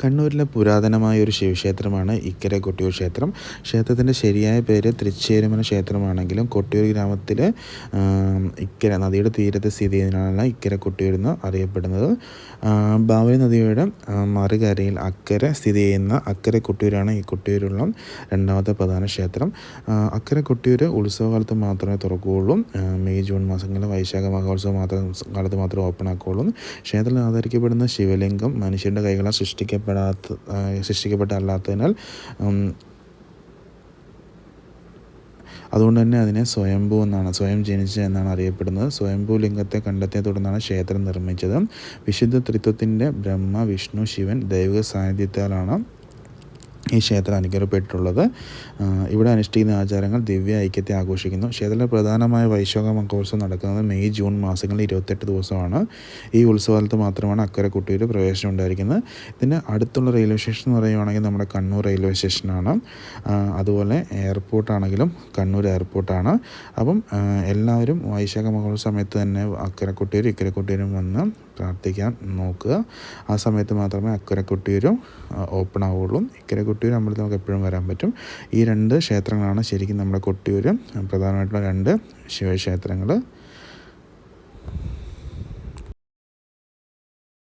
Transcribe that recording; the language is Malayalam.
കണ്ണൂരിലെ പുരാതനമായ ഒരു ശിവക്ഷേത്രമാണ് ഇക്കരെ കൊട്ടിയൂർ ക്ഷേത്രം. ക്ഷേത്രത്തിന്റെ ശരിയായ പേര് തൃച്ചേരുമന ക്ഷേത്രമാണെങ്കിലും കൊട്ടിയൂർ ഗ്രാമത്തിൽ ഇക്കര നദിയുടെ തീരത്ത് സ്ഥിതി ചെയ്യുന്നതാണ് ഇക്കര കൊട്ടിയൂർ എന്ന് അറിയപ്പെടുന്നത്. ബാവലി നദിയുടെ മറുകരയിൽ അക്കരെ സ്ഥിതി ചെയ്യുന്ന അക്കരെ കൊട്ടിയൂരാണ് ഈ കൊട്ടിയൂരുള്ള രണ്ടാമത്തെ പ്രധാന ക്ഷേത്രം. അക്കര കൊട്ടിയൂർ ഉത്സവകാലത്ത് മാത്രമേ തുറക്കുകയുള്ളൂ. മെയ് ജൂൺ മാസങ്ങളിൽ വൈശാഖ മഹോത്സവം മാത്രം കാലത്ത് മാത്രമേ ഓപ്പൺ ആക്കുകയുള്ളൂ. ക്ഷേത്രത്തിൽ ആദരിക്കപ്പെടുന്ന ശിവലിംഗം മനുഷ്യന്റെ കൈകളാൽ സൃഷ്ടിക്കപ്പെടാത്ത സൃഷ്ടിക്കപ്പെട്ടല്ലാത്തതിനാൽ അതുകൊണ്ട് തന്നെ അതിനെ സ്വയംഭൂ എന്നാണ് സ്വയം ജനിച്ച എന്നാണ് അറിയപ്പെടുന്നത്. സ്വയംഭൂ ലിംഗത്തെ കണ്ടെത്തിയ തുടർന്നാണ് ക്ഷേത്രം നിർമ്മിച്ചത്. വിശുദ്ധ ത്രിത്വത്തിന്റെ ബ്രഹ്മ വിഷ്ണു ശിവൻ ദൈവിക സാന്നിധ്യത്താലാണ് ഈ ക്ഷേത്രം അനുഗ്രഹപ്പെട്ടിട്ടുള്ളത്. ഇവിടെ അനുഷ്ഠിക്കുന്ന ആചാരങ്ങൾ ദിവ്യ ഐക്യത്തെ ആഘോഷിക്കുന്നു. ക്ഷേത്രത്തിലെ പ്രധാനമായ വൈശോക മഹോത്സവം നടക്കുന്നത് മെയ് ജൂൺ മാസങ്ങളിൽ ഇരുപത്തെട്ട് ദിവസമാണ്. ഈ ഉത്സവകാലത്ത് മാത്രമാണ് അക്കരെ കുട്ടിയുടെ പ്രവേശനം ഉണ്ടായിരിക്കുന്നത്. ഇതിന്റെ അടുത്തുള്ള റെയിൽവേ സ്റ്റേഷൻ എന്ന് പറയുവാണെങ്കിൽ നമ്മുടെ കണ്ണൂർ റെയിൽവേ സ്റ്റേഷനാണ്. അതുപോലെ എയർപോർട്ടാണെങ്കിലും കണ്ണൂർ എയർപോർട്ടാണ്. അപ്പം എല്ലാവരും വൈശാഖ മഹോത്സവ സമയത്ത് തന്നെ അക്കരെ കുട്ടിയൂരും ഇക്കരെ കുട്ടിയൂരും വന്ന് പ്രാർത്ഥിക്കാൻ നോക്കുക. ആ സമയത്ത് മാത്രമേ അക്കരെ കുട്ടിയൂരും ഓപ്പൺ ആവുള്ളൂ ഇക്കരെ കൊട്ടിയൂർ അമ്പലത്തിൽ നമുക്ക് എപ്പോഴും വരാൻ പറ്റും. ഈ രണ്ട് ക്ഷേത്രങ്ങളാണ് ശരിക്കും നമ്മുടെ കൊട്ടിയൂർ പ്രധാനമായിട്ടുള്ള രണ്ട് ശിവക്ഷേത്രങ്ങൾ